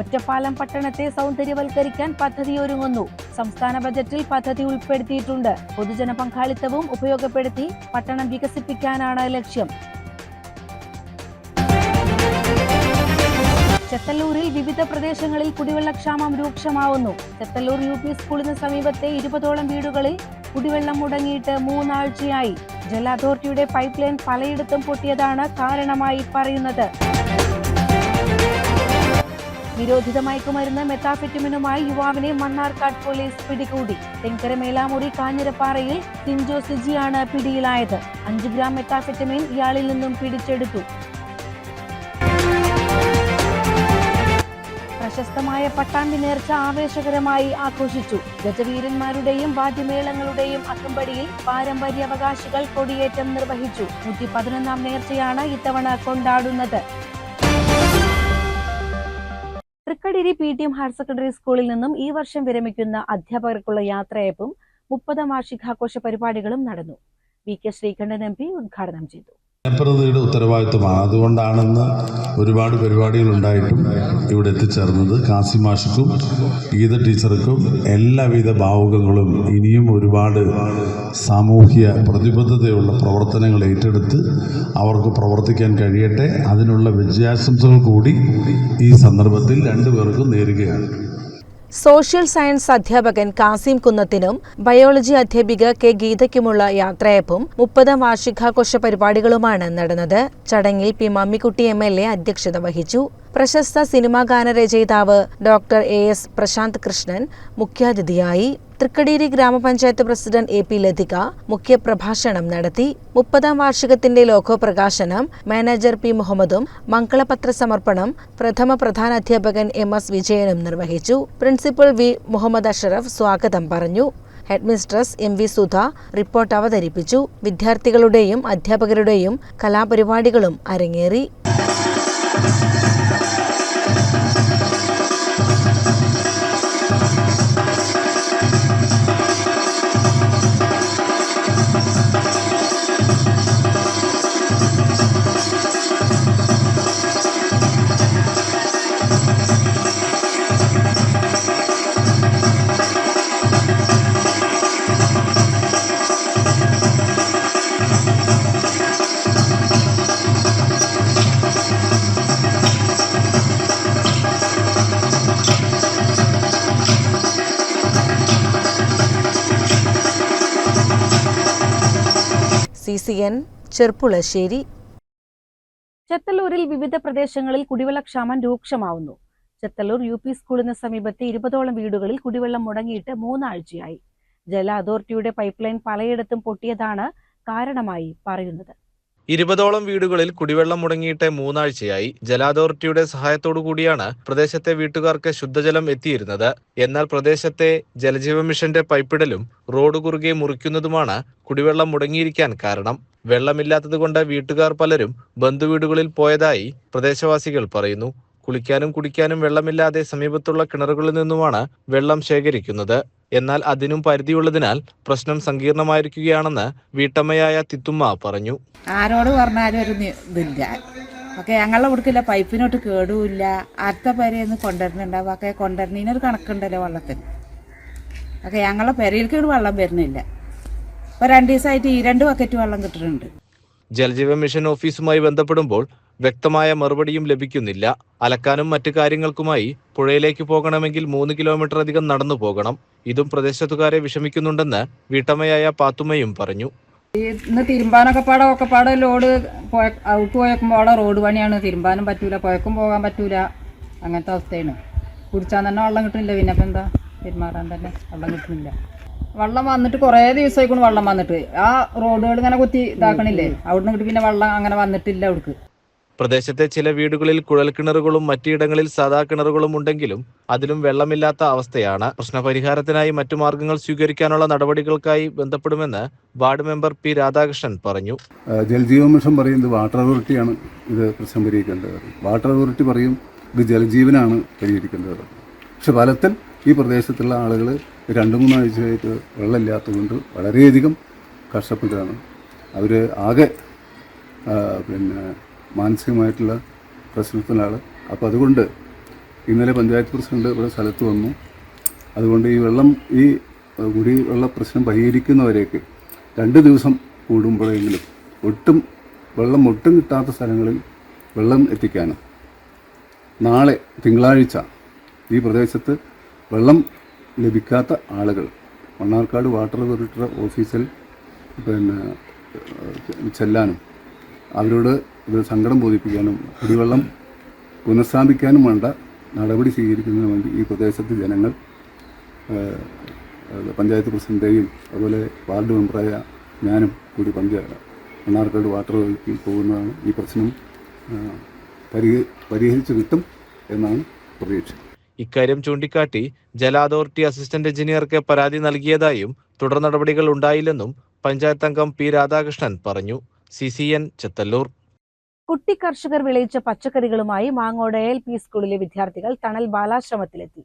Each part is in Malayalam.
ഒറ്റപ്പാലം പട്ടണത്തെ സൗന്ദര്യവൽക്കരിക്കാൻ പദ്ധതിയൊരുങ്ങുന്നു സംസ്ഥാന ബജറ്റിൽ പദ്ധതി ഉൾപ്പെടുത്തിയിട്ടുണ്ട്. പൊതുജന പങ്കാളിത്തവും ഉപയോഗപ്പെടുത്തി പട്ടണം വികസിപ്പിക്കാനാണ് ലക്ഷ്യം. ചെത്തല്ലൂരിൽ വിവിധ പ്രദേശങ്ങളിൽ കുടിവെള്ളക്ഷാമം രൂക്ഷമാവുന്നു. ചെത്തല്ലൂർ യു പി സ്കൂളിന് സമീപത്തെ ഇരുപതോളം വീടുകളിൽ കുടിവെള്ളം മുടങ്ങിയിട്ട് മൂന്നാഴ്ചയായി. ജല അതോറിറ്റിയുടെ പൈപ്പ് ലൈൻ പലയിടത്തും പൊട്ടിയതാണ് കാരണമായി പറയുന്നത്. നിരോധിത മയക്കുമരുന്ന് മെത്താഫെറ്റമിനുമായി യുവാവിനെ മണ്ണാർക്കാട് പോലീസ് പിടികൂടി. തെങ്കര മേലാമുറി കാഞ്ഞിരപ്പാറയിൽ സിൻജോ സിജിയാണ് പിടിയിലായത്. അഞ്ച് ഗ്രാം മെത്താഫെറ്റമിൻ ഇയാളിൽ നിന്നും പിടിച്ചെടുത്തു. പ്രശസ്തമായ പട്ടാമ്പി നേർച്ച ആവേശകരമായി ആഘോഷിച്ചു. ഗജവീരന്മാരുടെയും വാദ്യമേളങ്ങളുടെയും അകമ്പടിയിൽ പാരമ്പര്യാവകാശികൾ കൊടിയേറ്റം നിർവഹിച്ചു. നൂറ്റി പതിനൊന്നാം നേർച്ചയാണ് ഇത്തവണ കൊണ്ടാടുന്നത്. Thrikkadeeri P T M higher secondary സ്കൂളിൽ നിന്നും ഈ വർഷം വിരമിക്കുന്ന അധ്യാപകർക്കുള്ള യാത്രയപ്പും മുപ്പതാം വാർഷികാഘോഷ പരിപാടികളും നടന്നു. V K Sreekandan M P ഉദ്ഘാടനം ചെയ്തു. ജനപ്രതിനിധിയുടെ ഉത്തരവാദിത്വമാണ്. അതുകൊണ്ടാണെന്ന് ഒരുപാട് പരിപാടികൾ ഉണ്ടായിട്ടും ഇവിടെ എത്തിച്ചേർന്നത് കാസി മാഷക്കും ഗീത ടീച്ചർക്കും എല്ലാവിധ ഭാവുകങ്ങളും ഇനിയും ഒരുപാട് സാമൂഹ്യ പ്രതിബദ്ധതയുള്ള പ്രവർത്തനങ്ങൾ ഏറ്റെടുത്ത് അവർക്ക് പ്രവർത്തിക്കാൻ കഴിയട്ടെ. അതിനുള്ള വിജയാശംസകൾ കൂടി ഈ സന്ദർഭത്തിൽ രണ്ടുപേർക്കും നേരുകയാണ്. സോഷ്യൽ സയൻസ് അധ്യാപകൻ കാസിം കുന്നത്തിനും ബയോളജി അധ്യാപിക കെ ഗീതയ്ക്കുമുള്ള യാത്രയപ്പും മുപ്പതാം വാർഷികാഘോഷ പരിപാടികളുമാണ് നടന്നത്. ചടങ്ങിൽ P Mammikutty M L A അധ്യക്ഷത വഹിച്ചു. പ്രശസ്ത സിനിമാ ഗാനരചയിതാവ് doctor A S Prashanth Krishnan മുഖ്യാതിഥിയായി. തൃക്കടീരി ഗ്രാമപഞ്ചായത്ത് പ്രസിഡന്റ് എ പി ലതിക മുഖ്യപ്രഭാഷണം നടത്തി. മുപ്പതാം വാർഷികത്തിന്റെ ലോഗോ പ്രകാശനം മാനേജർ പി മുഹമ്മദും മംഗളപത്ര സമർപ്പണം പ്രഥമ പ്രധാനാധ്യാപകൻ എം എസ് വിജയനും നിർവഹിച്ചു. പ്രിൻസിപ്പൽ വി മുഹമ്മദ് അഷറഫ് സ്വാഗതം പറഞ്ഞു. Headmistress M V Sudha report അവതരിപ്പിച്ചു. വിദ്യാർത്ഥികളുടെയും അധ്യാപകരുടെയും കലാപരിപാടികളും അരങ്ങേറി. C N Cherpulassery. ചെത്തല്ലൂരിൽ വിവിധ പ്രദേശങ്ങളിൽ കുടിവെള്ളക്ഷാമം രൂക്ഷമാവുന്നു. ചെത്തല്ലൂർ യു പി സ്കൂളിന് സമീപത്തെ ഇരുപതോളം വീടുകളിൽ കുടിവെള്ളം മുടങ്ങിയിട്ട് മൂന്നാഴ്ചയായി. ജല അതോറിറ്റിയുടെ പൈപ്പ് ലൈൻ പലയിടത്തും പൊട്ടിയതാണ് കാരണമായി പറയുന്നത്. ഇരുപതോളം വീടുകളിൽ കുടിവെള്ളം മുടങ്ങിയിട്ട് മൂന്നാഴ്ചയായി. ജല അതോറിറ്റിയുടെ സഹായത്തോടു കൂടിയാണ് പ്രദേശത്തെ വീട്ടുകാർക്ക് ശുദ്ധജലം എത്തിയിരുന്നത്. എന്നാൽ പ്രദേശത്തെ ജലജീവ മിഷന്റെ പൈപ്പിടലും റോഡ് കുറുകെ മുറിക്കുന്നതുമാണ് കുടിവെള്ളം മുടങ്ങിയിരിക്കാൻ കാരണം. വെള്ളമില്ലാത്തതുകൊണ്ട് വീട്ടുകാർ പലരും ബന്ധുവീടുകളിൽ പോയതായി പ്രദേശവാസികൾ പറയുന്നു. കുളിക്കാനും കുടിക്കാനും വെള്ളമില്ലാതെ സമീപത്തുള്ള കിണറുകളിൽ നിന്നുമാണ് വെള്ളം ശേഖരിക്കുന്നത്. എന്നാൽ അതിനും പരിധിയുള്ളതിനാൽ പ്രശ്നം സങ്കീർണമായിരിക്കുകയാണെന്ന് വീട്ടമ്മയായ തിത്തുമ്മ പറഞ്ഞു. ആരോട് പറഞ്ഞാലും ഒരു ഇതില്ല. ഒക്കെ ഞങ്ങളെ കൊടുക്കില്ല പൈപ്പിനോട്ട് കേടുമില്ല അടുത്ത പെരയെന്ന് കൊണ്ടുവരുന്നുണ്ടാവും ഒക്കെ കൊണ്ടുവരുന്നതിനൊരു കണക്കുണ്ടല്ലോ വെള്ളത്തിന് ഒക്കെ ഞങ്ങളെ പെരയിലേക്ക് വെള്ളം വരുന്നില്ല. ഇപ്പൊ രണ്ട് ദിവസമായിട്ട് ഈ രണ്ട് ബക്കറ്റ് വെള്ളം കിട്ടുന്നുണ്ട്. ജലജീവ മിഷൻ ഓഫീസുമായി ബന്ധപ്പെടുമ്പോൾ വ്യക്തമായ മറുപടിയും ലഭിക്കുന്നില്ല. അലക്കാനും മറ്റു കാര്യങ്ങൾക്കുമായി പുഴയിലേക്ക് പോകണമെങ്കിൽ മൂന്ന് കിലോമീറ്റർ അധികം നടന്നു പോകണം. ഇതും പ്രദേശത്തുകാരെ വിഷമിക്കുന്നുണ്ടെന്ന് വീട്ടമ്മയായ പാത്തുമ്മയും പറഞ്ഞു. ഇന്ന് തിരുമ്പാനൊക്കെ പാടെ ഒക്കെ ലോഡ് ഔട്ട് പോയക്കുമ്പോൾ റോഡ് പണിയാണ്. തിരുമ്പാനും പറ്റൂല പുഴക്കും പോകാൻ പറ്റൂല. അങ്ങനത്തെ അവസ്ഥയാണ്. കുടിച്ചാൽ തന്നെ വെള്ളം കിട്ടുന്നില്ല. പിന്നെ ഇപ്പം എന്താ? പെരുമാറാൻ തന്നെ വെള്ളം കിട്ടുന്നില്ല. വെള്ളം വന്നിട്ട് കുറേ ദിവസമായിക്കൊണ്ട് വെള്ളം വന്നിട്ട്. ആ റോഡുകൾ ഇങ്ങനെ കുത്തി ഇതാക്കണില്ലേ? അവിടെ നിന്ന് കിട്ടി പിന്നെ വെള്ളം അങ്ങനെ വന്നിട്ടില്ല അവിടേക്ക്. പ്രദേശത്തെ ചില വീടുകളിൽ കുഴൽക്കിണറുകളും മറ്റിടങ്ങളിൽ സാധാ കിണറുകളും ഉണ്ടെങ്കിലും അതിലും വെള്ളമില്ലാത്ത അവസ്ഥയാണ്. പ്രശ്നപരിഹാരത്തിനായി മറ്റു മാർഗങ്ങൾ സ്വീകരിക്കാനുള്ള നടപടികൾക്കായി ബന്ധപ്പെടുമെന്ന് വാർഡ് മെമ്പർ പി രാധാകൃഷ്ണൻ പറഞ്ഞു. ജലജീവ മിഷൻ പറയുന്നത് വാട്ടർ അതോറിറ്റിയാണ് ഇത് പ്രശ്നം പരിഹരിക്കേണ്ടത് വാട്ടർ അതോറിറ്റി പറയും ഇത് ജലജീവനാണ് പരിഹരിക്കേണ്ടത്. പക്ഷെ ഫലത്തിൽ ഈ പ്രദേശത്തുള്ള ആളുകൾ രണ്ട് മൂന്നാഴ്ചയായിട്ട് വെള്ളമില്ലാത്തതുകൊണ്ട് വളരെയധികം കഷ്ടപ്പെട്ടതാണ് അവർ ആകെ പിന്നെ മാനസികമായിട്ടുള്ള പ്രശ്നത്തിലാണ്. അപ്പോൾ അതുകൊണ്ട് ഇന്നലെ പഞ്ചായത്ത് പ്രസിഡന്റ് ഇവിടെ സ്ഥലത്ത് വന്നു. അതുകൊണ്ട് ഈ വെള്ളം ഈ കുടിവെള്ള പ്രശ്നം പരിഹരിക്കുന്നവരേക്ക് രണ്ട് ദിവസം കൂടുമ്പോഴെങ്കിലും ഒട്ടും വെള്ളം ഒട്ടും കിട്ടാത്ത സ്ഥലങ്ങളിൽ വെള്ളം എത്തിക്കാനും. നാളെ തിങ്കളാഴ്ച ഈ പ്രദേശത്ത് വെള്ളം ലഭിക്കാത്ത ആളുകൾ മണ്ണാർക്കാട് വാട്ടർ അതോറിറ്റിയുടെ ഓഫീസിൽ പിന്നെ ചെല്ലാനും അവരോട് ഇത് സങ്കടം ബോധിപ്പിക്കാനും കുടിവെള്ളം പുനഃസ്ഥാപിക്കാനും വേണ്ട നടപടി സ്വീകരിക്കുന്നതിന് വേണ്ടി ഈ പ്രദേശത്തെ ജനങ്ങൾ പഞ്ചായത്ത് പ്രസിഡന്റേയും അതുപോലെ വാർഡ് മെമ്പറായ ഞാനും കൂടി പഞ്ചായത്ത് മണ്ണാർക്കാട് വാട്ടർ അതോറിറ്റിയിൽ പോകുന്നതാണ് ഈ പ്രശ്നം പരിഹരിച്ച് കിട്ടും എന്നാണ് പ്രതീക്ഷ. ഇക്കാര്യം ചൂണ്ടിക്കാട്ടി ജല അതോറിറ്റി അസിസ്റ്റന്റ് എഞ്ചിനീയർക്ക് പരാതി നൽകിയതായും തുടർ നടപടികൾ ഉണ്ടായില്ലെന്നും പഞ്ചായത്ത് അംഗം പി രാധാകൃഷ്ണൻ പറഞ്ഞു. C C N Chethallur. കുട്ടി കർഷകർ വിളയിച്ച പച്ചക്കറികളുമായി മാങ്ങോട് എൽ പി സ്കൂളിലെ വിദ്യാർത്ഥികൾ തണൽ ബാലാശ്രമത്തിലെത്തി.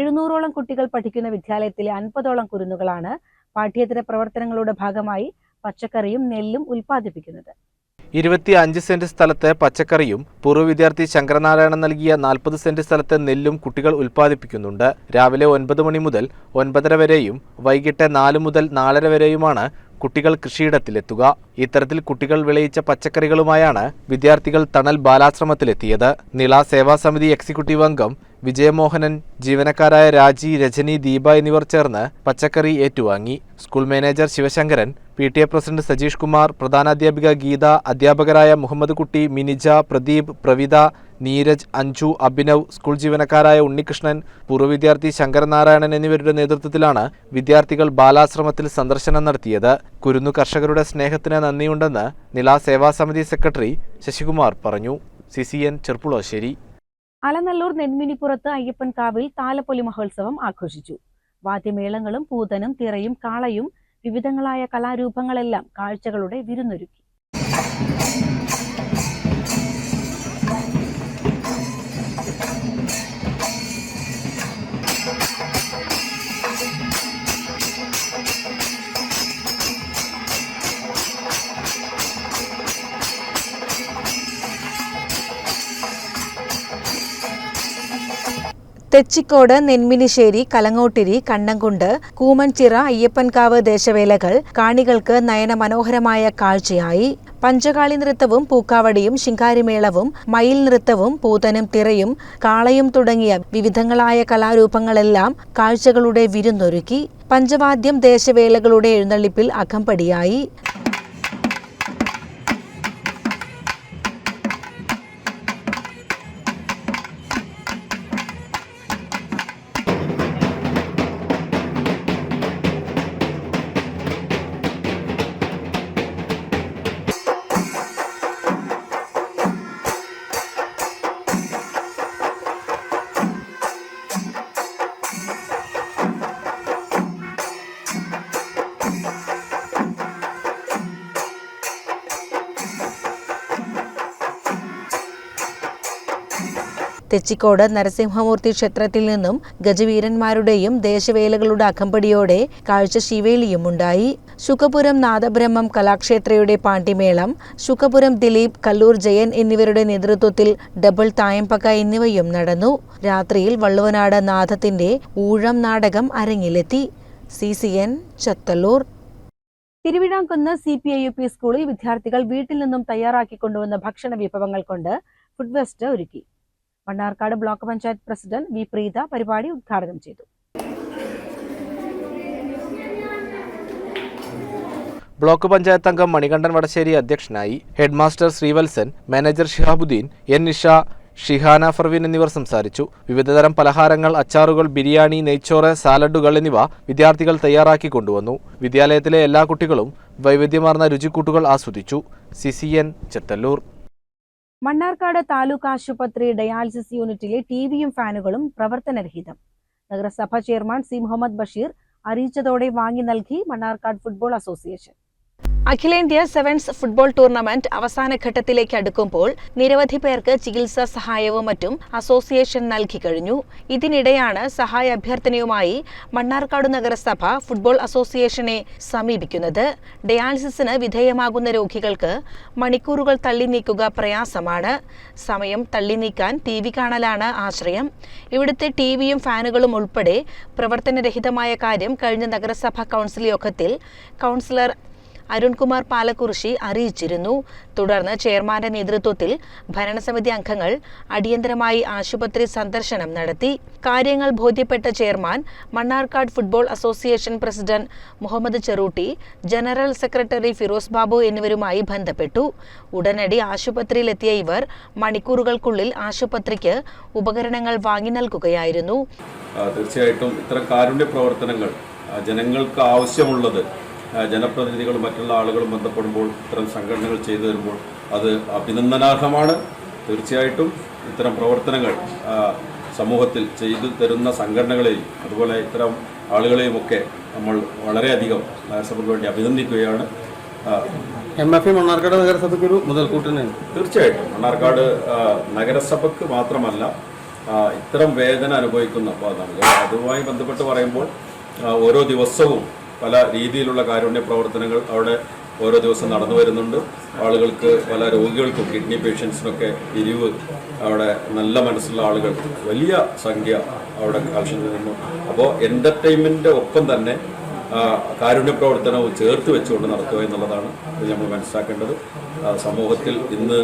എഴുന്നൂറോളം കുട്ടികൾ പഠിക്കുന്ന വിദ്യാലയത്തിലെ അൻപതോളം കുരുന്നുകളാണ് പാഠ്യേതര പ്രവർത്തനങ്ങളുടെ ഭാഗമായി പച്ചക്കറിയും നെല്ലും ഉൽപ്പാദിപ്പിക്കുന്നത്. ഇരുപത്തി അഞ്ച് സെന്റ് സ്ഥലത്തെ പച്ചക്കറിയും പൂർവ വിദ്യാർത്ഥി ശങ്കരനാരായണൻ നൽകിയ നാൽപ്പത് സെന്റ് സ്ഥലത്തെ നെല്ലും കുട്ടികൾ ഉൽപ്പാദിപ്പിക്കുന്നുണ്ട്. രാവിലെ ഒൻപത് മണി മുതൽ ഒൻപതര വരെയും വൈകിട്ട് നാല് മുതൽ നാലര വരെയുമാണ് കുട്ടികൾ കൃഷിയിടത്തിലെത്തുക. ഇത്തരത്തിൽ കുട്ടികൾ വിളയിച്ച പച്ചക്കറികളുമായാണ് വിദ്യാർത്ഥികൾ തണൽ ബാലാശ്രമത്തിലെത്തിയത്. നിള സേവാ സമിതി എക്സിക്യൂട്ടീവ് അംഗം വിജയമോഹനൻ ജീവനക്കാരായ രാജി രജനി ദീപ എന്നിവർ ചേർന്ന് പച്ചക്കറി ഏറ്റുവാങ്ങി. School manager Sivasankaran P T A president Sajeesh Kumar പ്രധാനാധ്യാപിക Geetha അധ്യാപകരായ മുഹമ്മദ് കുട്ടി മിനിജ പ്രദീപ് പ്രവിത നീരജ് അഞ്ജു അഭിനവ് സ്കൂൾ ജീവനക്കാരായ ഉണ്ണികൃഷ്ണൻ പൂർവ വിദ്യാർത്ഥി ശങ്കരനാരായണൻ എന്നിവരുടെ നേതൃത്വത്തിലാണ് വിദ്യാർത്ഥികൾ ബാലാശ്രമത്തിൽ സന്ദർശനം നടത്തിയത്. കുരുന്നു കർഷകരുടെ സ്നേഹത്തിന് നന്ദിയുണ്ടെന്ന് നില സേവാ സമിതി സെക്രട്ടറി ശശികുമാർ പറഞ്ഞു. C C N Cherpulassery. Alanallur നെന്മിനിപ്പുറത്ത് അയ്യപ്പൻകാവിൽ താലപ്പൊലി മഹോത്സവം ആഘോഷിച്ചു. വാദ്യമേളങ്ങളും പൂതനും തിറയും കാളയും വിവിധങ്ങളായ കലാരൂപങ്ങളെല്ലാം കാഴ്ചകളുടെ വിരുന്നൊരുക്കി. തെച്ചിക്കോട് നെന്മിനിശ്ശേരി കലങ്ങോട്ടിരി കണ്ണംകുണ്ട് കൂമൻചിറ അയ്യപ്പൻകാവ് ദേശവേലകൾ കാണികൾക്ക് നയനമനോഹരമായ കാഴ്ചയായി. പഞ്ചകാളി നൃത്തവും പൂക്കാവടിയും ശിങ്കാരിമേളവും മയിൽ നൃത്തവും പൂതനും തിറയും കാളയും തുടങ്ങിയ വിവിധങ്ങളായ കലാരൂപങ്ങളെല്ലാം കാഴ്ചകളുടെ വിരുന്നൊരുക്കി. പഞ്ചവാദ്യം ദേശവേലകളുടെ എഴുന്നള്ളിപ്പിൽ അകമ്പടിയായി. തെച്ചിക്കോട് നരസിംഹമൂർത്തി ക്ഷേത്രത്തിൽ നിന്നും ഗജവീരന്മാരുടെയും ദേശവേലകളുടെ അകമ്പടിയോടെ കാഴ്ച ശിവേലിയും ഉണ്ടായി. ശുഖപുരം നാദബ്രഹ്മം കലാക്ഷേത്രയുടെ പാണ്ടിമേളം ശുഖപുരം ദിലീപ് കല്ലൂർ ജയൻ എന്നിവരുടെ നേതൃത്വത്തിൽ ഡബിൾ തായംപക്ക എന്നിവയും നടന്നു. രാത്രിയിൽ വള്ളുവനാട് നാഥത്തിന്റെ ഊഴം നാടകം അരങ്ങിലെത്തി. C C N Chethallur. Thiruvizhamkunnu C P I U P സ്കൂളിൽ വിദ്യാർത്ഥികൾ വീട്ടിൽ നിന്നും തയ്യാറാക്കി കൊണ്ടുവന്ന ഭക്ഷണ വിഭവങ്ങൾ കൊണ്ട് ഫുഡ് ഫെസ്റ്റ് ഒരുക്കി. Mannarkkad block panchayat president V Preetha പരിപാടി ഉദ്ഘാടനം ചെയ്തു. ബ്ലോക്ക് പഞ്ചായത്ത് അംഗം മണികണ്ഠൻ വടശ്ശേരി അധ്യക്ഷനായി headmaster Sreevalsan manager Shihabuddin N Nisha Shihana Farvin എന്നിവർ സംസാരിച്ചു. വിവിധതരം പലഹാരങ്ങൾ അച്ചാറുകൾ ബിരിയാണി നെയ്ച്ചോറ് സാലഡുകൾ എന്നിവ വിദ്യാർത്ഥികൾ തയ്യാറാക്കി കൊണ്ടുവന്നു. വിദ്യാലയത്തിലെ എല്ലാ കുട്ടികളും വൈവിധ്യമാർന്ന രുചിക്കൂട്ടുകൾ ആസ്വദിച്ചു. C C Chethallur. Mannarkkad taluk ആശുപത്രി ഡയാലിസിസ് യൂണിറ്റിലെ ടിവിയും ഫാനുകളും പ്രവർത്തനരഹിതം. നഗരസഭ ചെയർമാൻ സി മുഹമ്മദ് ബഷീർ അറിയിച്ചതോടെ വാങ്ങി നൽകി മണ്ണാർക്കാട് ഫുട്ബോൾ അസോസിയേഷൻ. അഖിലേന്ത്യാ സെവൻസ് ഫുട്ബോൾ ടൂർണമെന്റ് അവസാന ഘട്ടത്തിലേക്ക് അടുക്കുമ്പോൾ നിരവധി പേർക്ക് ചികിത്സാ സഹായവും മറ്റും അസോസിയേഷൻ നൽകി കഴിഞ്ഞു. ഇതിനിടെയാണ് സഹായ അഭ്യർത്ഥനയുമായി മണ്ണാർക്കാട് നഗരസഭ ഫുട്ബോൾ അസോസിയേഷനെ സമീപിക്കുന്നത്. ഡയാലിസിസിന് വിധേയമാകുന്ന രോഗികൾക്ക് മണിക്കൂറുകൾ തള്ളി നീക്കുക പ്രയാസമാണ്. സമയം തള്ളി നീക്കാൻ ടി വി കാണലാണ് ആശ്രയം. ഇവിടുത്തെ ടി വിയും ഫാനുകളും ഉൾപ്പെടെ പ്രവർത്തനരഹിതമായ കാര്യം കഴിഞ്ഞ നഗരസഭാ കൗൺസിൽ യോഗത്തിൽ കൗൺസിലർ അരുൺകുമാർ പാലക്കുറിശി അറിയിച്ചിരുന്നു. തുടർന്ന് ചെയർമാന്റെ നേതൃത്വത്തിൽ ഭരണസമിതി അംഗങ്ങൾ അടിയന്തരമായി ആശുപത്രി സന്ദർശനം നടത്തി. കാര്യങ്ങൾ ബോധ്യപ്പെട്ട chairman Mannarkkad football association president Muhammad Cherooty general secretary Firoz Babu എന്നിവരുമായി ബന്ധപ്പെട്ടു. ഉടനടി ആശുപത്രിയിലെത്തിയ ഇവർ മണിക്കൂറുകൾക്കുള്ളിൽ ആശുപത്രിക്ക് ഉപകരണങ്ങൾ വാങ്ങി നൽകുകയായിരുന്നു. തീർച്ചയായിട്ടും ഇത്തരം കാരുണ്യ പ്രവർത്തനങ്ങൾ ജനങ്ങൾക്ക് ആവശ്യമുള്ളത് ജനപ്രതിനിധികളും മറ്റുള്ള ആളുകളും ബന്ധപ്പെടുമ്പോൾ ഇത്തരം സംഘടനകൾ ചെയ്തു തരുമ്പോൾ അത് അഭിനന്ദനാർഹമാണ്. തീർച്ചയായിട്ടും ഇത്തരം പ്രവർത്തനങ്ങൾ സമൂഹത്തിൽ ചെയ്തു തരുന്ന സംഘടനകളെയും അതുപോലെ ഇത്തരം ആളുകളെയും ഒക്കെ നമ്മൾ വളരെയധികം നഗരസഭയ്ക്ക് വേണ്ടി അഭിനന്ദിക്കുകയാണ്. എം എഫ് മണ്ണാർക്കാട് നഗരസഭയ്ക്ക് ഒരു മുതൽക്കൂട്ടിനാണ് തീർച്ചയായിട്ടും. മണ്ണാർക്കാട് നഗരസഭയ്ക്ക് മാത്രമല്ല ഇത്തരം വേദന അനുഭവിക്കുന്ന അപ്പോൾ അതുമായി ബന്ധപ്പെട്ട് പറയുമ്പോൾ ഓരോ ദിവസവും പല രീതിയിലുള്ള കാരുണ്യ പ്രവർത്തനങ്ങൾ അവിടെ ഓരോ ദിവസം നടന്നു വരുന്നുണ്ട്. ആളുകൾക്ക് പല രോഗികൾക്കും കിഡ്നി പേഷ്യൻസിനൊക്കെ പിരിവ് അവിടെ നല്ല മനസ്സുള്ള ആളുകൾ വലിയ സംഖ്യ അവിടെ ആവശ്യം അപ്പോൾ എന്റർടൈൻമെന്റിന്റെ ഒപ്പം തന്നെ കാരുണ്യ പ്രവർത്തനവും ചേർത്ത് വെച്ചുകൊണ്ട് നടത്തുക എന്നുള്ളതാണ് ഇത് നമ്മൾ മനസ്സിലാക്കേണ്ടത്. സമൂഹത്തിൽ ഇന്ന്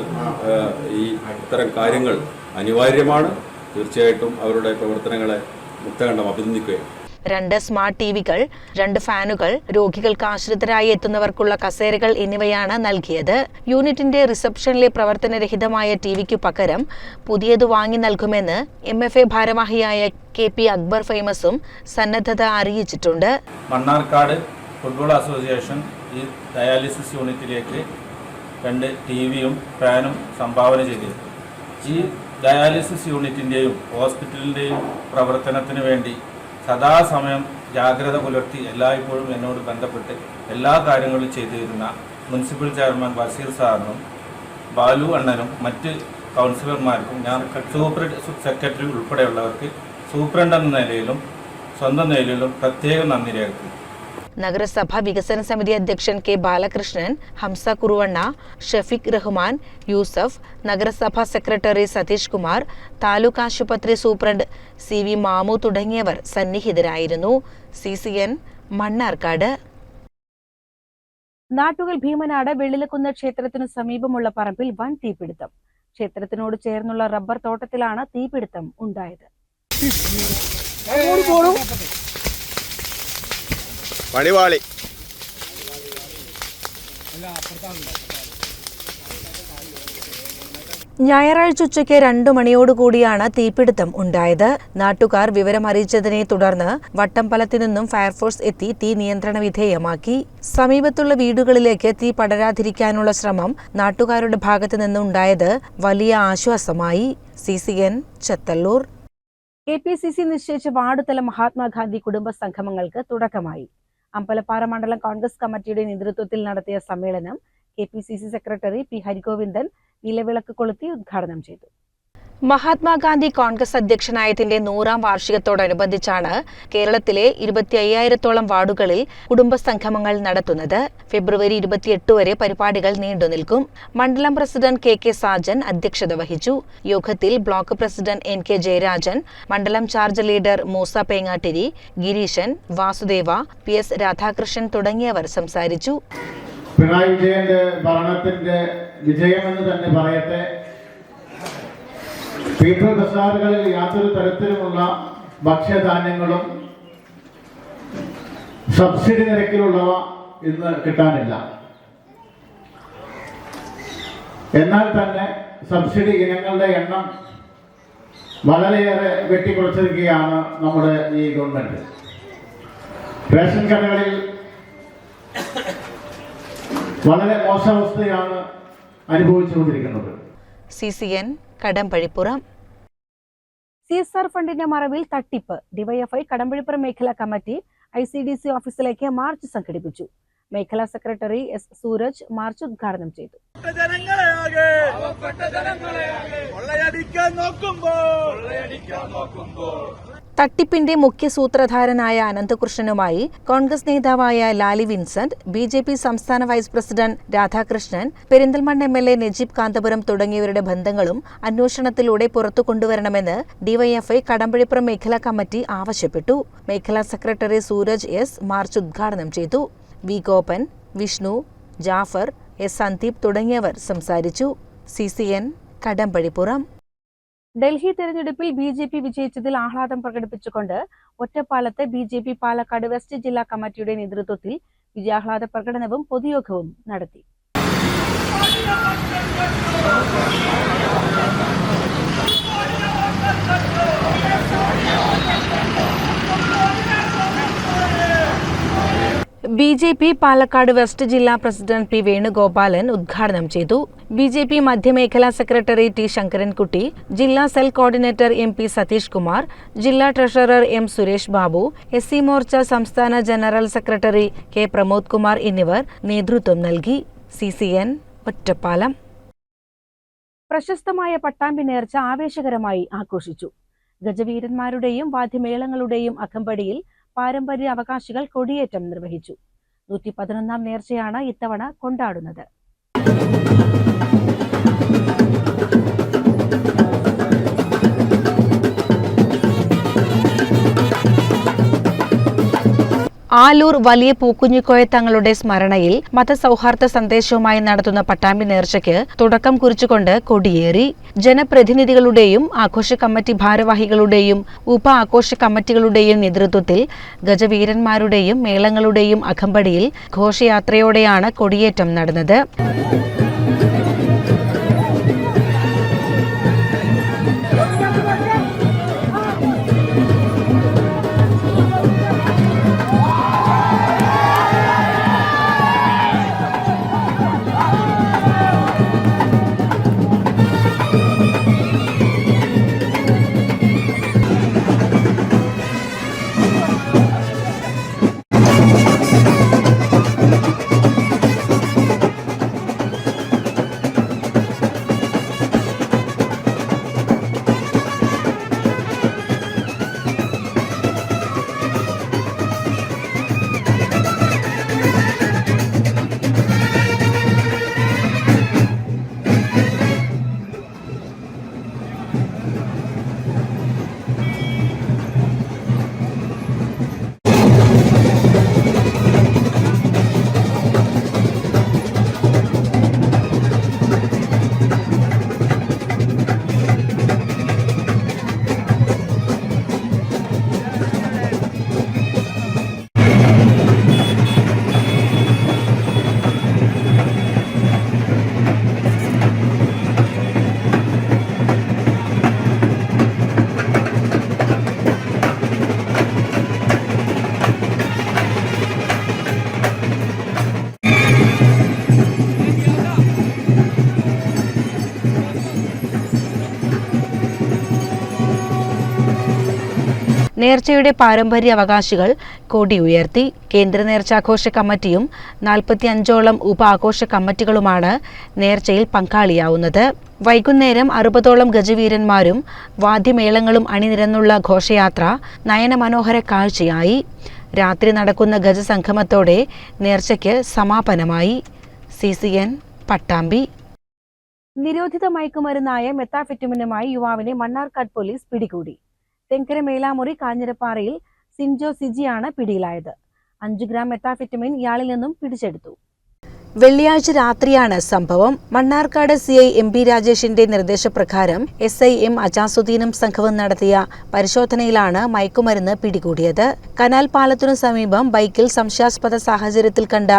ഈ ഇത്തരം കാര്യങ്ങൾ അനിവാര്യമാണ്. തീർച്ചയായിട്ടും അവരുടെ പ്രവർത്തനങ്ങളെ മുക്തകണ്ഠം അഭിനന്ദിക്കുകയാണ്. രണ്ട് സ്മാർട്ട് ടി വികൾ രണ്ട് ഫാനുകൾ രോഗികൾക്ക് ആശ്രിതരായി എത്തുന്നവർക്കുള്ള കസേരകൾ എന്നിവയാണ് നൽകിയത്. യൂണിറ്റിന്റെ റിസപ്ഷനിലെ പ്രവർത്തനരഹിതമായ ടി വിക്കു പകരം പുതിയത് വാങ്ങി നൽകുമെന്ന് എം എഫ് എ ഭാരവാഹിയായ കെ പി അക്ബർ ഫേമസും സന്നദ്ധത അറിയിച്ചിട്ടുണ്ട്. മണ്ണാർക്കാട് ഫുട്ബോൾ അസോസിയേഷൻ ഈ ഡയാലിസിസ് യൂണിറ്റിലേക്ക് രണ്ട് ടി വിയും ഫാനും സംഭാവന ചെയ്തിരുന്നു. ഈ ഡയാലിസിസ് യൂണിറ്റിന്റെയും ഹോസ്പിറ്റലിന്റെയും പ്രവർത്തനത്തിന് വേണ്ടി സദാസമയം ജാഗ്രത പുലർത്തി എല്ലായ്പ്പോഴും എന്നോട് ബന്ധപ്പെട്ട് എല്ലാ കാര്യങ്ങളും ചെയ്തിരുന്ന മുനിസിപ്പൽ ചെയർമാൻ ബഷീർ സാറിനും ബാലു അണ്ണനും മറ്റ് കൗൺസിലർമാർക്കും ഞാൻ സൂപ്രണ്ട് സെക്രട്ടറി ഉൾപ്പെടെയുള്ളവർക്ക് സൂപ്രണ്ട് എന്ന നിലയിലും സ്വന്തം നിലയിലും പ്രത്യേകം നന്ദി രേഖപ്പെടുത്തി നഗരസഭ വികസന സമിതി അധ്യക്ഷൻ കെ ബാലകൃഷ്ണൻ ഹംസ കുറുവണ്ണ ഷഫീഖ് റഹ്മാൻ യൂസഫ് നഗരസഭാ സെക്രട്ടറി സതീഷ് കുമാർ താലൂക്ക് ആശുപത്രി സൂപ്രണ്ട് സി വി മാമു തുടങ്ങിയവർ സന്നിഹിതരായിരുന്നു. C C N Mannarkkad. Nattukal Bheemanad Vellilakkunnu ക്ഷേത്രത്തിനു സമീപമുള്ള പറമ്പിൽ വൻ തീപിടുത്തം. ക്ഷേത്രത്തിനോട് ചേർന്നുള്ള റബ്ബർ തോട്ടത്തിലാണ് തീപിടുത്തം ഉണ്ടായത്. പണിവാളി ഞായറാഴ്ച ഉച്ചയ്ക്ക് രണ്ടു മണിയോടുകൂടിയാണ് തീപിടുത്തം ഉണ്ടായത്. നാട്ടുകാർ വിവരമറിയിച്ചതിനെ തുടർന്ന് വട്ടംപലത്തു നിന്നും ഫയർഫോഴ്സ് എത്തി തീ നിയന്ത്രണ വിധേയമാക്കി. സമീപത്തുള്ള വീടുകളിലേക്ക് തീ പടരാതിരിക്കാനുള്ള ശ്രമം നാട്ടുകാരുടെ ഭാഗത്തു നിന്നുണ്ടായത് വലിയ ആശ്വാസമായി. C C N Chethallur. K P C C നിശ്ചയിച്ച വാർഡുതല മഹാത്മാഗാന്ധി കുടുംബ സംഗമങ്ങൾക്ക് തുടക്കമായി. അമ്പലപ്പാറ മണ്ഡലം കോൺഗ്രസ് കമ്മിറ്റിയുടെ നേതൃത്വത്തിൽ നടത്തിയ സമ്മേളനം K P C C secretary P Harigovindan നിലവിളക്ക് കൊളുത്തി ഉദ്ഘാടനം ചെയ്തു മഹാത്മാഗാന്ധി കോൺഗ്രസ് അധ്യക്ഷനായതിന്റെ നൂറാം വാർഷികത്തോടനുബന്ധിച്ചാണ് കേരളത്തിലെ ഇരുപത്തി അയ്യായിരത്തോളം വാർഡുകളിൽ കുടുംബസംഗമങ്ങൾ നടത്തുന്നത്. ഫെബ്രുവരി ഇരുപത്തിയെട്ട് വരെ പരിപാടികൾ നീണ്ടുനിൽക്കും മണ്ഡലം പ്രസിഡന്റ് കെ കെ സാജൻ അധ്യക്ഷത വഹിച്ചു. യോഗത്തിൽ block president N K Jayarajan മണ്ഡലം charge leader Moosa Pengattiri Gireesan Vasudeva P S Radhakrishnan തുടങ്ങിയവർ സംസാരിച്ചു. പിണറായി വിജയന്റെ ഭരണത്തിന്റെ വിജയമെന്ന് തന്നെ പറയട്ടെ പീപ്പിൾ ബസാറുകളിൽ യാതൊരു തരത്തിലുമുള്ള ഭക്ഷ്യധാന്യങ്ങളും സബ്സിഡി നിരക്കിലുള്ളവ ഇന്ന് കിട്ടാനില്ല. എന്നാൽ തന്നെ സബ്സിഡി ഇനങ്ങളുടെ എണ്ണം വളരെയേറെ വെട്ടിക്കുറച്ചിരിക്കുകയാണ് നമ്മുടെ ഈ ഗവൺമെന്റ്. റേഷൻ കടകളിൽ വളരെ മോശാവസ്ഥയാണ് അനുഭവിച്ചുകൊണ്ടിരിക്കുന്നത്. C C N Kadambazhipuram. C S R ഫണ്ടിന്റെ മറവിൽ തട്ടിപ്പ്. ഡിവൈഎഫ്ഐ കടമ്പഴിപ്പുറം മേഖലാ committee I C D C ഓഫീസിലേക്ക് മാർച്ച് സംഘടിപ്പിച്ചു. മേഖലാ സെക്രട്ടറി എസ് സൂരജ് മാർച്ച് ഉദ്ഘാടനം ചെയ്തു. തട്ടിപ്പിന്റെ മുഖ്യ സൂത്രധാരനായ അനന്തകൃഷ്ണനുമായി കോൺഗ്രസ് നേതാവായ Lali Vincent B J P സംസ്ഥാന vice president Radhakrishnan Perinthalmanna M L A Najeeb Kanthapuram തുടങ്ങിയവരുടെ ബന്ധങ്ങളും അന്വേഷണത്തിലൂടെ പുറത്തു കൊണ്ടുവരണമെന്ന് ഡിവൈഎഫ്ഐ കടമ്പഴിപ്പുറം മേഖലാ കമ്മിറ്റി ആവശ്യപ്പെട്ടു. മേഖലാ സെക്രട്ടറി സൂരജ് എസ് മാർച്ച് ഉദ്ഘാടനം ചെയ്തു. വി ഗോപൻ വിഷ്ണു ജാഫർ എസ് സന്ദീപ് തുടങ്ങിയവർ സംസാരിച്ചു. C C N Kadambazhipuram. Delhi തെരഞ്ഞെടുപ്പിൽ ബി ജെ പി വിജയിച്ചതിൽ ആഹ്ലാദം പ്രകടിപ്പിച്ചുകൊണ്ട് ഒറ്റപ്പാലത്തെ B J P Palakkad west ജില്ലാ കമ്മിറ്റിയുടെ നേതൃത്വത്തിൽ വിജയാഹ്ലാദ പ്രകടനവും പൊതുയോഗവും നടത്തി. B J P Palakkad west ജില്ലാ പ്രസിഡന്റ് പി വേണുഗോപാലൻ ഉദ്ഘാടനം ചെയ്തു. ബി ജെ പി മധ്യമേഖലാ സെക്രട്ടറി ടി ശങ്കരൻകുട്ടി ജില്ലാ cell coordinator M P Satheesh Kumar ജില്ലാ treasurer M Suresh Babu S C Morcha സംസ്ഥാന general secretary K Pramod Kumar എന്നിവർ നേതൃത്വം നൽകി. C C N Ottapalam. പ്രശസ്തമായ പട്ടാമ്പി നേർച്ച ആവേശകരമായി ആഘോഷിച്ചു. ഗജവീരന്മാരുടെയും വാദ്യമേളങ്ങളുടെയും അകമ്പടിയിൽ പാരമ്പര്യ അവകാശികൾ കൊടിയേറ്റം നിർവഹിച്ചു. നൂറ്റി പതിനൊന്നാം നേർച്ചയാണ് ഇത്തവണ കൊണ്ടാടുന്നത്. ആലൂർ വലിയ പൂക്കുഞ്ഞിക്കോയ തങ്ങളുടെ സ്മരണയിൽ മതസൗഹാർദ്ദ സന്ദേശവുമായി നടത്തുന്ന പട്ടാമ്പി നേർച്ചയ്ക്ക് തുടക്കം കുറിച്ചുകൊണ്ട് കൊടിയേറി. ജനപ്രതിനിധികളുടെയും ആഘോഷ കമ്മിറ്റി ഭാരവാഹികളുടെയും ഉപ ആഘോഷ കമ്മിറ്റികളുടെയും നേതൃത്വത്തിൽ ഗജവീരന്മാരുടെയും മേളങ്ങളുടെയും അകമ്പടിയിൽ ഘോഷയാത്രയോടെയാണ് കൊടിയേറ്റം നടന്നത്. നേർച്ചയുടെ പാരമ്പര്യ അവകാശികൾ കൊടി ഉയർത്തി കേന്ദ്ര നേർച്ചാഘോഷ കമ്മിറ്റിയും നാൽപ്പത്തി അഞ്ചോളം ഉപ ആഘോഷ കമ്മിറ്റികളുമാണ് നേർച്ചയിൽ പങ്കാളിയാവുന്നത്. വൈകുന്നേരം അറുപതോളം ഗജവീരന്മാരും വാദ്യമേളങ്ങളും അണിനിരന്നുള്ള ഘോഷയാത്ര നയനമനോഹര കാഴ്ചയായി. രാത്രി നടക്കുന്ന ഗജസംഗമത്തോടെ നേർച്ചയ്ക്ക് സമാപനമായി. C C N Pattambi. നിരോധിത മയക്കുമരുന്നായ മെത്താഫെറ്റുമിനുമായി യുവാവിനെ മണ്ണാർക്കാട് പോലീസ് പിടികൂടി. തെങ്കര മേലാമുറി കാഞ്ഞിരപ്പാറയിൽ സിൻജോ സിജിയാണ് പിടിയിലായത്. അഞ്ചു ഗ്രാം മെത്താഫെറ്റമിൻ ഇയാളിൽ നിന്നും പിടിച്ചെടുത്തു. വെള്ളിയാഴ്ച രാത്രിയാണ് സംഭവം. Mannarkkad C I M P രാജേഷിന്റെ നിർദ്ദേശപ്രകാരം എസ് ഐ എം അജാസുദ്ദീനും സംഘവും നടത്തിയ പരിശോധനയിലാണ് മയക്കുമരുന്ന് പിടികൂടിയത്. കനാൽ പാലത്തിനു സമീപം ബൈക്കിൽ സംശയാസ്പദ സാഹചര്യത്തിൽ കണ്ട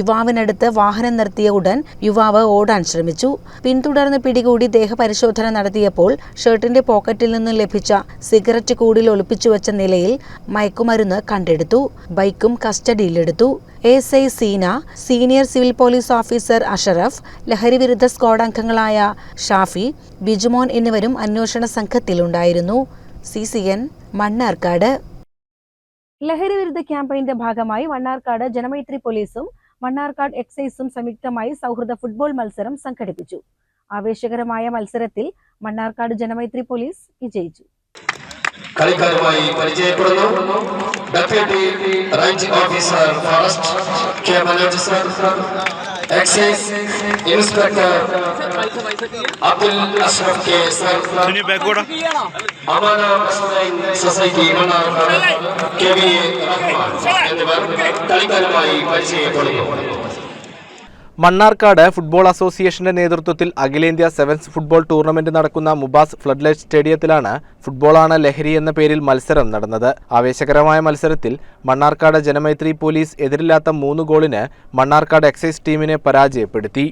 യുവാവിനടുത്ത് വാഹനം നിർത്തിയ ഉടൻ യുവാവ് ഓടാൻ ശ്രമിച്ചു. പിന്തുടർന്ന് പിടികൂടി ദേഹപരിശോധന നടത്തിയപ്പോൾ ഷർട്ടിന്റെ പോക്കറ്റിൽ നിന്നും ലഭിച്ച സിഗരറ്റ് കൂടിൽ ഒളിപ്പിച്ചുവെച്ച നിലയിൽ മയക്കുമരുന്ന് കണ്ടെടുത്തു. ബൈക്കും കസ്റ്റഡിയിലെടുത്തു. S I Seena senior civil police officer Ashraf ലഹരിവിരുദ്ധ സ്ക്വാഡ് അംഗങ്ങളായ ഷാഫി ബിജുമോൻ എന്നിവരും അന്വേഷണ സംഘത്തിലുണ്ടായിരുന്നു. C C N Mannarkkad. ലഹരി വിരുദ്ധ ക്യാമ്പയിന്റെ ഭാഗമായി മണ്ണാർക്കാട് ജനമൈത്രി പോലീസും മണ്ണാർക്കാട് എക്സൈസും സംയുക്തമായി സൗഹൃദ ഫുട്ബോൾ മത്സരം സംഘടിപ്പിച്ചു. ആവേശകരമായ മത്സരത്തിൽ മണ്ണാർക്കാട് ജനമൈത്രി പോലീസ് വിജയിച്ചു. കളിക്കാരുമായി പരിചയപ്പെടുന്നു. Deputy range officer forest K Manoj sir excise inspector Abdul Ashraf K sir Amana society Mannarkkad K V Rahman എന്നിവർ കളിക്കാരുമായി പരിചയപ്പെടുന്നു. മണ്ണാർക്കാട് ഫുട്ബോൾ അസോസിയേഷന്റെ നേതൃത്വത്തിൽ അഖിലേന്ത്യാ സെവൻസ് ഫുട്ബോൾ ടൂർണമെന്റ് നടക്കുന്ന മുബാസ് ഫ്ലഡ്ലൈറ്റ് സ്റ്റേഡിയത്തിലാണ് ഫുട്ബോളാണ് ലഹരി എന്ന പേരിൽ മത്സരം നടന്നത്. ആവേശകരമായ മത്സരത്തിൽ മണ്ണാർക്കാട് ജനമൈത്രി പോലീസ് എതിരില്ലാത്ത മൂന്ന് ഗോളിന് മണ്ണാർക്കാട് എക്സൈസ് ടീമിനെ പരാജയപ്പെടുത്തി.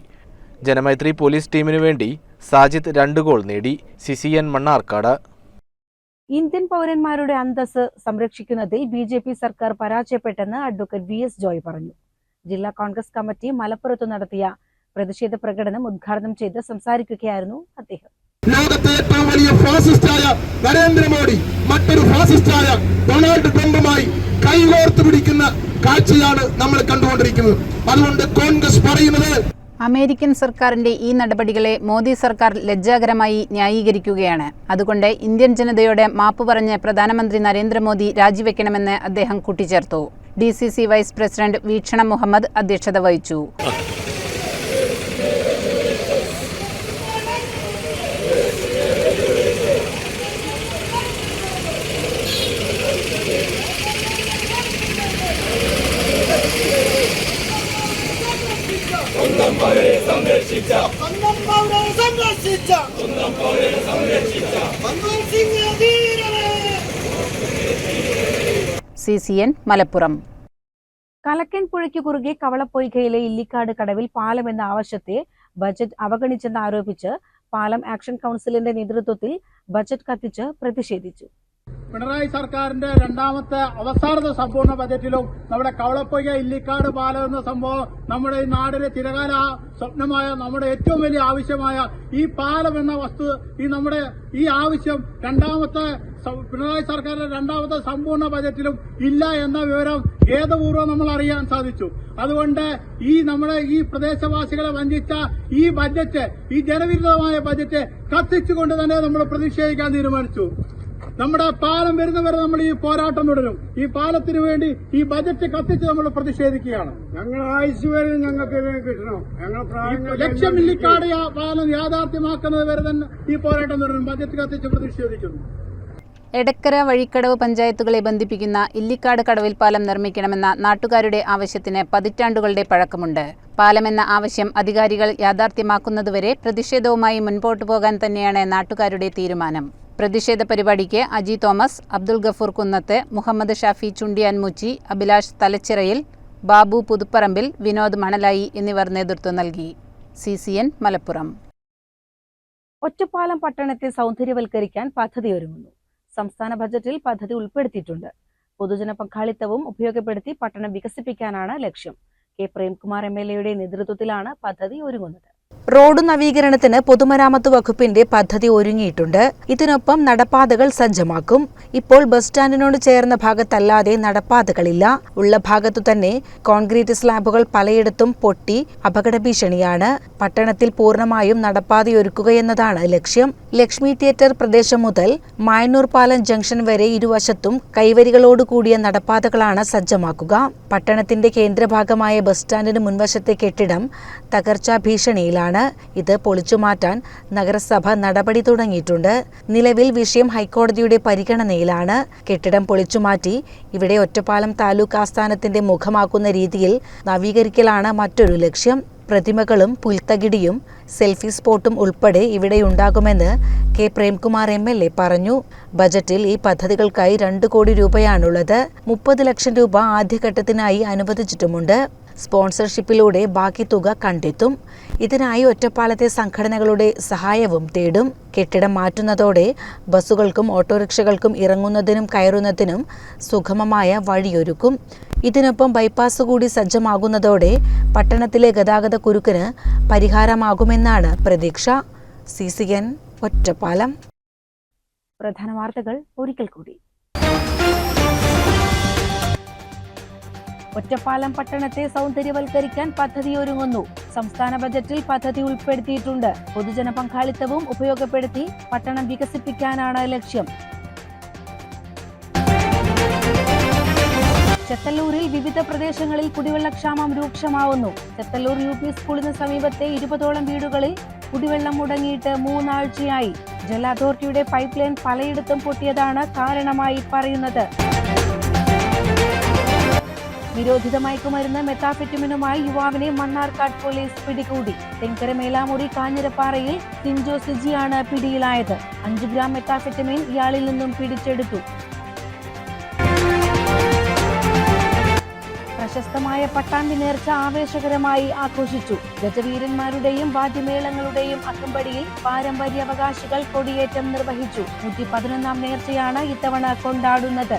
ജനമൈത്രി പോലീസ് ടീമിനു വേണ്ടി സാജിദ് രണ്ട് ഗോൾ നേടി. സിസിഎൻ മണ്ണാർക്കാട്. ഇന്ത്യൻ പൗരന്മാരുടെ അന്തസ് സംരക്ഷിക്കുന്നതിൽ ബി സർക്കാർ പരാജയപ്പെട്ടെന്ന് അഡ്വക്കേറ്റ് വി എസ് ജോയ് പറഞ്ഞു. ജില്ലാ കോൺഗ്രസ് കമ്മിറ്റി മലപ്പുറത്ത് നടത്തിയ പ്രതിഷേധ പ്രകടനം ഉദ്ഘാടനം ചെയ്ത് സംസാരിക്കുകയായിരുന്നു അദ്ദേഹം. ലോകത്തെ ഏറ്റവും വലിയ ഫാസിസ്റ്റായ നരേന്ദ്രമോദി മറ്റൊരു ഫാസിസ്റ്റായ ഡൊണാൾഡ് ട്രംപുമായി കൈകോർത്ത് പിടിക്കുന്ന കാഴ്ചയാണ് നമ്മൾ കണ്ടുകൊണ്ടിരിക്കുന്നത്. അതുകൊണ്ട് കോൺഗ്രസ് പറയുന്നത് അമേരിക്കൻ സർക്കാരിന്റെ ഈ നടപടികളെ മോദി സർക്കാർ ലജ്ജാകരമായി ന്യായീകരിക്കുകയാണ്. അതുകൊണ്ട് ഇന്ത്യൻ ജനതയോട് മാപ്പ് പറഞ്ഞ് പ്രധാനമന്ത്രി നരേന്ദ്രമോദി രാജിവെക്കണമെന്ന് അദ്ദേഹം കൂട്ടിച്ചേർത്തു. D vice president Veekshana Muhammad അധ്യക്ഷത വഹിച്ചു. C C N Malappuram. കലക്കൻ പുഴയ്ക്ക് കുറുകെ കവളപ്പൊയ്കയിലെ ഇല്ലിക്കാട് കടവിൽ പാലം എന്ന ആവശ്യത്തെ ബജറ്റ് അവഗണിച്ചെന്ന് ആരോപിച്ച് പാലം ആക്ഷൻ കൗൺസിലിന്റെ നേതൃത്വത്തിൽ ബജറ്റ് കത്തിച്ച് പ്രതിഷേധിച്ചു. പിണറായി സർക്കാരിന്റെ രണ്ടാമത്തെ അവസാനത്തെ സമ്പൂർണ ബജറ്റിലും നമ്മുടെ കവളപ്പൊയ്ക ഇല്ലിക്കാട് പാലം എന്ന സംഭവം നമ്മുടെ ഈ നാടിന്റെ തിരകാല സ്വപ്നമായ നമ്മുടെ ഏറ്റവും വലിയ ആവശ്യമായ ഈ പാലം എന്ന വസ്തു ഈ നമ്മുടെ ഈ ആവശ്യം രണ്ടാമത്തെ പിണറായി സർക്കാരിന്റെ രണ്ടാമത്തെ സമ്പൂർണ ബജറ്റിലും ഇല്ല എന്ന വിവരം ഖേദപൂർവം നമ്മൾ അറിയാൻ സാധിച്ചു. അതുകൊണ്ട് ഈ നമ്മുടെ ഈ പ്രദേശവാസികളെ വഞ്ചിച്ച ഈ ബജറ്റ് ഈ ജനവിരുദ്ധമായ ബജറ്റ് കത്തിച്ചുകൊണ്ട് തന്നെ നമ്മൾ പ്രതിഷേധിക്കാൻ തീരുമാനിച്ചു. നമ്മുടെ പാലം വരുന്നവരെ നമ്മൾ ഈ പോരാട്ടം തുടരും. ഈ പാലത്തിന് വേണ്ടി ഈ ബജറ്റ് കത്തിച്ച് നമ്മൾ പ്രതിഷേധിക്കുകയാണ്. ഞങ്ങൾ ആയുസ് വരെ ഞങ്ങൾക്ക് കിട്ടണം. ഞങ്ങൾ ലക്ഷം മില്ലിക്കാട് പാലം യാഥാർത്ഥ്യമാക്കുന്നത് വരെ തന്നെ ഈ പോരാട്ടം തുടരും. ബജറ്റ് കത്തിച്ച് പ്രതിഷേധിക്കുന്നു. എടക്കര വഴിക്കടവ് പഞ്ചായത്തുകളെ ബന്ധിപ്പിക്കുന്ന ഇല്ലിക്കാട് കടവിൽ പാലം നിർമ്മിക്കണമെന്ന നാട്ടുകാരുടെ ആവശ്യത്തിന് പതിറ്റാണ്ടുകളുടെ പഴക്കമുണ്ട്. പാലമെന്ന ആവശ്യം അധികാരികൾ യാഥാർത്ഥ്യമാക്കുന്നതുവരെ പ്രതിഷേധവുമായി മുൻപോട്ടു പോകാൻ തന്നെയാണ് നാട്ടുകാരുടെ തീരുമാനം. പ്രതിഷേധ പരിപാടിക്ക് അജി തോമസ് അബ്ദുൾ ഗഫൂർ കുന്നത്ത് മുഹമ്മദ് ഷാഫി ചുണ്ടിയാൻമുച്ചി അഭിലാഷ് തലച്ചിറയിൽ ബാബു പുതുപ്പറമ്പിൽ വിനോദ് മണലായി എന്നിവർ നേതൃത്വം നൽകി. C C N Malappuram. Ottapalam പട്ടണത്തെ സൗന്ദര്യവൽക്കരിക്കാൻ പദ്ധതി ഒരുങ്ങുന്നു. സംസ്ഥാന ബജറ്റിൽ പദ്ധതി ഉൾപ്പെടുത്തിയിട്ടുണ്ട്. പൊതുജന പങ്കാളിത്തവും ഉപയോഗപ്പെടുത്തി പട്ടണം വികസിപ്പിക്കാനാണ് ലക്ഷ്യം. കെ പ്രേംകുമാർ എം എൽ എയുടെ നേതൃത്വത്തിലാണ് പദ്ധതി ഒരുങ്ങുന്നത്. റോഡ് നവീകരണത്തിന് പൊതുമരാമത്ത് വകുപ്പിന്റെ പദ്ധതി ഒരുങ്ങിയിട്ടുണ്ട്. ഇതിനൊപ്പം നടപ്പാതകൾ സജ്ജമാക്കും. ഇപ്പോൾ ബസ് സ്റ്റാൻഡിനോട് ചേർന്ന ഭാഗത്തല്ലാതെ നടപ്പാതകളില്ല. ഉള്ള ഭാഗത്തു തന്നെ കോൺക്രീറ്റ് സ്ലാബുകൾ പലയിടത്തും പൊട്ടി അപകട ഭീഷണിയാണ്. പട്ടണത്തിൽ പൂർണമായും നടപ്പാതയൊരുക്കുകയെന്നതാണ് ലക്ഷ്യം. ലക്ഷ്മി തിയേറ്റർ പ്രദേശം മുതൽ മായന്നൂർ പാലം ജംഗ്ഷൻ വരെ ഇരുവശത്തും കൈവരികളോടുകൂടിയ നടപ്പാതകളാണ് സജ്ജമാക്കുക. പട്ടണത്തിന്റെ കേന്ദ്രഭാഗമായ ബസ് സ്റ്റാൻഡിന് മുൻവശത്തെ കെട്ടിടം തകർച്ചാ ഭീഷണിയിലാണ്. ഇത് പൊളിച്ചു മാറ്റാൻ നഗരസഭ നടപടി തുടങ്ങിയിട്ടുണ്ട്. നിലവിൽ വിഷയം ഹൈക്കോടതിയുടെ പരിഗണനയിലാണ്. കെട്ടിടം പൊളിച്ചുമാറ്റി ഇവിടെ ഒറ്റപ്പാലം താലൂക്ക് ആസ്ഥാനത്തിന്റെ മുഖമാക്കുന്ന രീതിയിൽ നവീകരിക്കലാണ് മറ്റൊരു ലക്ഷ്യം. പ്രതിമകളും പുൽത്തകിടിയും സെൽഫി സ്പോട്ടും ഉൾപ്പെടെ ഇവിടെ ഇവിടെയുണ്ടാകുമെന്ന് K. Premkumar M L A പറഞ്ഞു. ബജറ്റിൽ ഈ പദ്ധതികൾക്കായി രണ്ട് കോടി രൂപയാണുള്ളത്. മുപ്പത് ലക്ഷം രൂപ ആദ്യഘട്ടത്തിനായി അനുവദിച്ചിട്ടുമുണ്ട്. സ്പോൺസർഷിപ്പിലൂടെ ബാക്കി തുക കണ്ടെത്തും. ഇതിനായി ഒറ്റപ്പാലത്തെ സംഘടനകളുടെ സഹായവും തേടും. കെട്ടിടം മാറ്റുന്നതോടെ ബസ്സുകൾക്കും ഓട്ടോറിക്ഷകൾക്കും ഇറങ്ങുന്നതിനും കയറുന്നതിനും സുഗമമായ വഴിയൊരുക്കും. ഇതിനൊപ്പം ബൈപ്പാസ് കൂടി സജ്ജമാകുന്നതോടെ പട്ടണത്തിലെ ഗതാഗത കുരുക്കിന് പരിഹാരമാകുമെന്നാണ് പ്രതീക്ഷ. C C N Ottapalam. പ്രധാന വാർത്തകൾ ഒരിക്കൽ കൂടി. ഒറ്റപ്പാലം പട്ടണത്തെ സൗന്ദര്യവൽക്കരിക്കാൻ പദ്ധതി ഒരുങ്ങുന്നു. സംസ്ഥാന ബജറ്റിൽ പദ്ധതി ഉൾപ്പെടുത്തിയിട്ടുണ്ട്. പൊതുജന പങ്കാളിത്തവും ഉപയോഗപ്പെടുത്തി പട്ടണം വികസിപ്പിക്കാനാണ് ലക്ഷ്യം. ചെത്തല്ലൂരിൽ വിവിധ പ്രദേശങ്ങളിൽ കുടിവെള്ളക്ഷാമം രൂക്ഷമാവുന്നു. ചെത്തല്ലൂർ യു പി സ്കൂളിന് സമീപത്തെ ഇരുപതോളം വീടുകളിൽ കുടിവെള്ളം മുടങ്ങിയിട്ട് മൂന്നാഴ്ചയായി. ജല അതോറിറ്റിയുടെ പൈപ്പ് ലൈൻ പലയിടത്തും പൊട്ടിയതാണ് കാരണമായി പറയുന്നത്. നിരോധിത മയക്കുമരുന്ന് മെത്താഫെറ്റമിനുമായി യുവാവിനെ മണ്ണാർക്കാട് പോലീസ് പിടികൂടി. തെങ്കര മേലാമുറി കാഞ്ഞിരപ്പാറയിൽ സിൻജോ സിജിയാണ് പിടിയിലായത്. അഞ്ച് ഗ്രാം മെത്താഫെറ്റമിൻ ഇയാളിൽ നിന്നും പിടിച്ചെടുത്തു. പ്രശസ്തമായ പട്ടാമ്പി നേർച്ച ആവേശകരമായി ആഘോഷിച്ചു. ഗജവീരന്മാരുടെയും വാദ്യമേളങ്ങളുടെയും അകമ്പടിയിൽ പാരമ്പര്യാവകാശികൾ കൊടിയേറ്റം നിർവഹിച്ചു. നൂറ്റി പതിനൊന്നാം നേർച്ചയാണ് ഇത്തവണ കൊണ്ടാടുന്നത്.